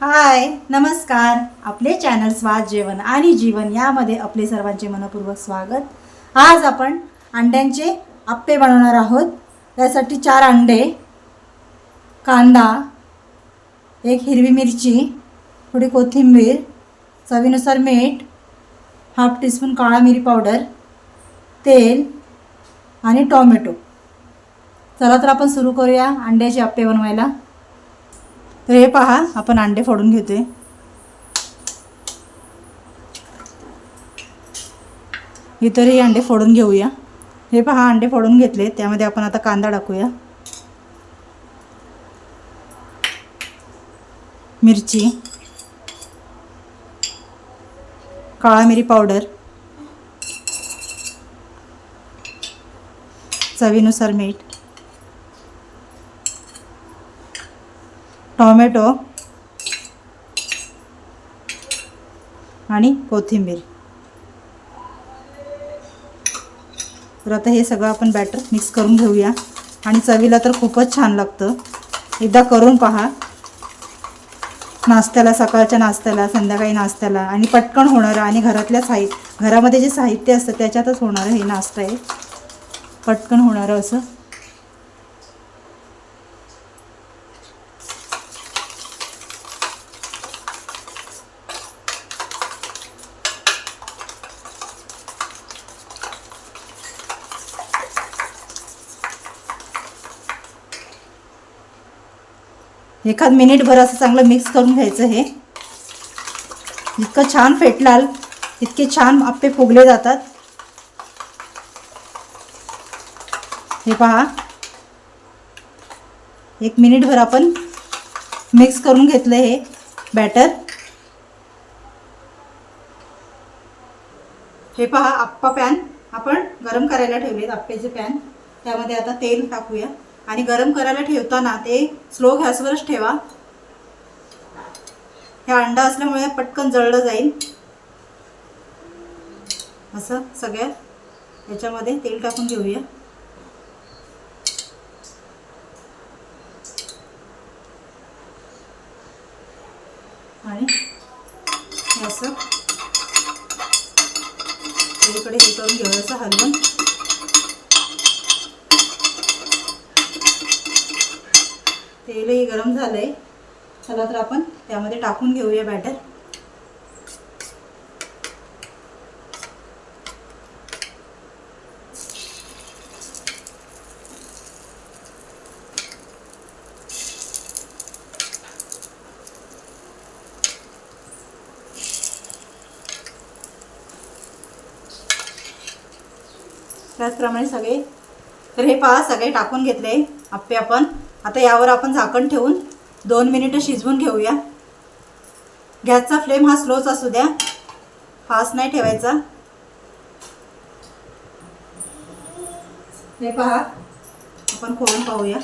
हाय नमस्कार. आपले चॅनल स्वाद जेवण आणि जीवन यामध्ये आपले सर्वांचे मनपूर्वक स्वागत. आज आपण अंड्यांचे आप्पे बनवणार आहोत. त्यासाठी चार अंडे कांदा एक हिरवी मिरची थोडी कोथिंबीर चवीनुसार मीठ हाफ टीस्पून काळा मिरी पावडर तेल आणि टॉमॅटो. चला तर आपण सुरू करूया अंड्याचे आप्पे बनवायला. तर हे पहा आपण अंडे फोडून घेते इतरही अंडे फोडून घेऊया. हे पहा अंडे फोडून घेतले त्यामध्ये आपण आता कांदा टाकूया. मिरची. काळा मिरी पावडर. चवीनुसार मीठ. टॉमॅटो आणि कोथिंबीर. तर आता हे सगळं आपण बॅटर मिक्स करून घेऊया. आणि चवीला तर खूपच छान लागतं. एकदा करून पहा. नाश्त्याला सकाळच्या नाश्त्याला संध्याकाळी नाश्त्याला. आणि पटकन होणारं आणि घरातल्या साहि घरामध्ये जे साहित्य असतं त्याच्यातच होणारं हे नाश्ता आहे पटकन होणारं असं. एखाद मिनिटभर असं चांगलं मिक्स करून घ्यायचं हे. इतकं छान फेटलाल इतके छान आप्पे फुगले जातात. हे पहा. एक मिनिटभर आपण मिक्स करून घेतलं हे बॅटर हे पहा आप्पा पॅन आपण गरम करायला ठेवलेत आप्पेचे पॅन त्यामध्ये आता तेल टाकूया. आणि गरम करायला ठेवताना ते स्लो गॅसवरच ठेवा. हे अंडा असल्यामुळे पटकन जळलं जाईल. असं सगळ्या याच्यामध्ये तेल टाकून घेऊया. आणि असं. इकडे हे करून घेऊया असं हलवून. तेलही गरम झालंय. चला तर आपण त्यामध्ये टाकून घेऊया बॅटर त्याचप्रमाणे सगळे तर हे पहा सगळे टाकून घेतले आप्पे आपण. आता यावर आपण झाकण ठेवून दोन मिनिटं शिजवून घेऊया. गॅसचा फ्लेम हा स्लोच असू द्या. फास्ट नाही ठेवायचा. हे पहा आपण खोलून पाहूया.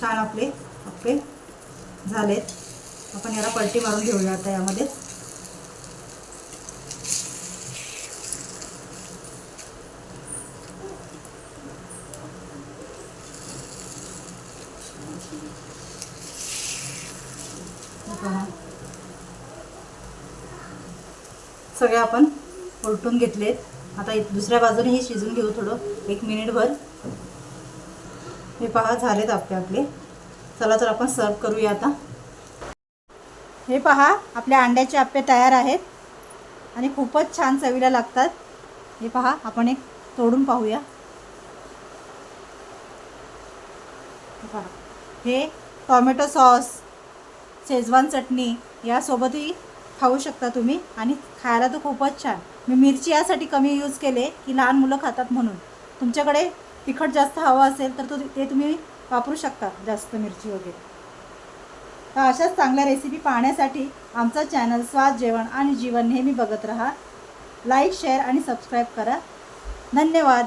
छान आपले आपले झालेत. आपण याला पलटी मारून घेऊया आता यामध्ये. सगळे आपण उलटून घेतलेत. आता दुसऱ्या बाजूने हे शिजून घेऊ थोडं. एक मिनिटभर. हे पहा झालेत आपले आपले. चला तर आपण सर्व करूया आता. हे पहा आपल्या अंड्याचे आप्पे तयार आहेत. आणि खूपच छान चवीला लागतात. हे पहा आपण एक तोडून पाहूया. पहा. हे टॉमॅटो सॉस शेजवान चटणी यासोबतही खाऊ शकता तुम्ही आणि खायला तर खूपच छान. मी मिरची यासाठी कमी यूज केले की लहान मुलं खातात म्हणून. तुमच्याकडे तिखट जास्त हवं असेल तर तो ते तुम्ही वापरू शकता जास्त मिरची वगैरे. तर अशाच चांगल्या रेसिपी पाहण्यासाठी आमचा चॅनल स्वाद जेवण आणि जीवन नेहमी बघत राहा. लाईक शेअर आणि सबस्क्राईब करा. धन्यवाद.